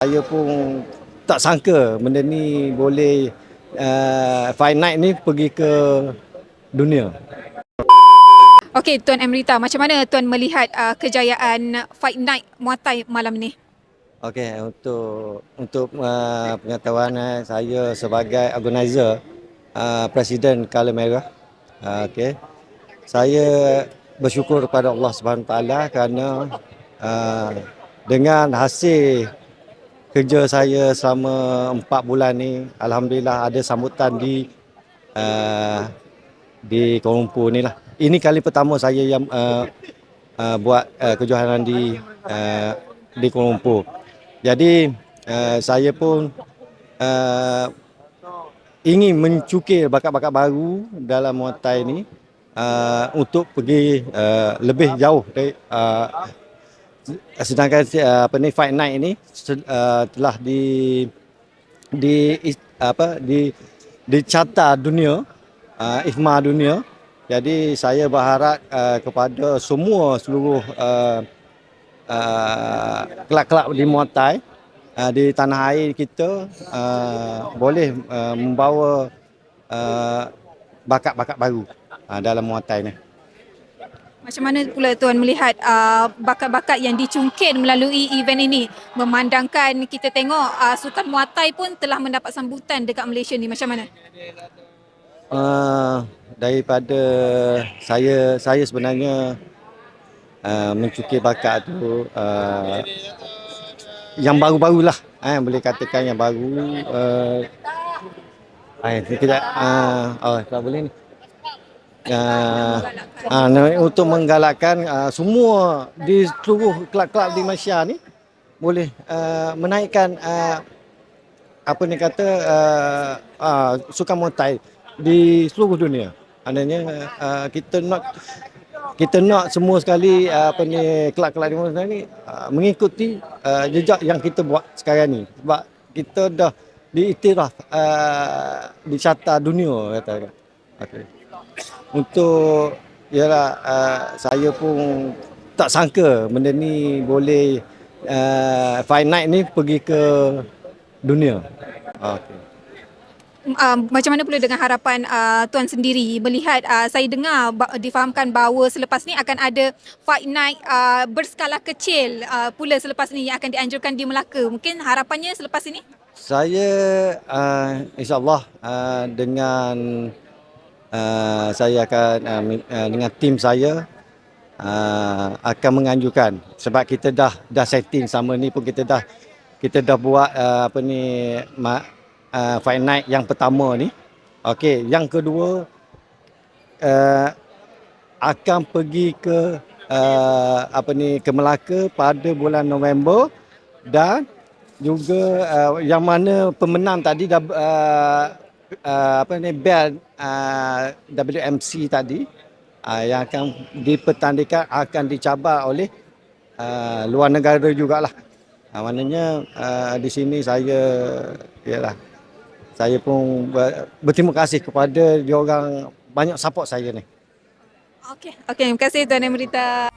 Saya pun tak sangka benda ni boleh uh, Fight Night ni pergi ke dunia. Okey, Tuan Emrita, macam mana Tuan melihat uh, kejayaan Fight Night Muay Thai malam ni? Okey, untuk untuk uh, pengetahuan eh, saya sebagai organizer uh, Presiden Kala Merah. Uh, Okey. Saya bersyukur kepada Allah Subhanahu Taala kerana uh, dengan hasil kerja saya selama empat bulan ni alhamdulillah ada sambutan di uh, di Kuala Lumpur ni lah. Ini kali pertama saya yang uh, uh, buat uh, kejohanan di uh, di Kuala Lumpur. Jadi uh, saya pun uh, ingin mencukir bakat-bakat baru dalam Muay Thai ni uh, untuk pergi uh, lebih jauh dari uh, sedangkan uh, apa ni fight night ini uh, telah di di apa di dicatat dunia uh, IFMA dunia jadi saya berharap uh, kepada semua seluruh uh, uh, kelab-kelab di Muay Thai uh, di tanah air kita uh, boleh uh, membawa uh, bakat-bakat baru uh, dalam Muay Thai ni. Macam mana pula Tuan melihat uh, bakat-bakat yang dicungkil melalui event ini? Memandangkan kita tengok uh, sukan Muay Thai pun telah mendapat sambutan dekat Malaysia ni. Macam mana? Uh, daripada saya saya sebenarnya uh, mencukir bakat tu uh, yang baru-barulah eh boleh katakan yang baru uh, eh kita uh, oh tak boleh ni uh, uh, untuk menggalakkan uh, semua di seluruh kelab-kelab di Malaysia ni boleh uh, menaikkan uh, apa ni kata uh, uh, sukan Muay Thai di seluruh dunia. Maknanya uh, kita nak kita nak semua sekali uh, apa ni kelab-kelab di Malaysia ni uh, mengikuti uh, jejak yang kita buat sekarang ni sebab kita dah diiktiraf uh, di carta dunia kata. Okey. Untuk ialah uh, saya pun tak sangka benda ni boleh uh, fight night ni pergi ke dunia. Okey. Uh, macam mana pula dengan harapan uh, Tuan sendiri melihat uh, saya dengar ba- difahamkan bahawa selepas ni akan ada fight night uh, berskala kecil uh, pula selepas ni yang akan dianjurkan di Melaka. Mungkin harapannya selepas ini? Saya uh, insyaAllah uh, dengan uh, saya akan uh, dengan tim saya uh, akan menganjurkan sebab kita dah dah setting sama ni pun kita dah kita dah buat uh, apa ni uh, fight night yang pertama ni. Okey, yang kedua uh, akan pergi ke uh, apa ni ke Melaka pada bulan November dan juga uh, yang mana pemenang tadi dah uh, uh, apa ni bel uh, WMC tadi uh, yang akan dipertandingkan akan dicabar oleh uh, luar negara jugalah. Uh, maknanya uh, di sini saya ialah saya pun ber, berterima kasih kepada diorang banyak support saya ni. Okey, okey. Terima kasih Tuan Emrita.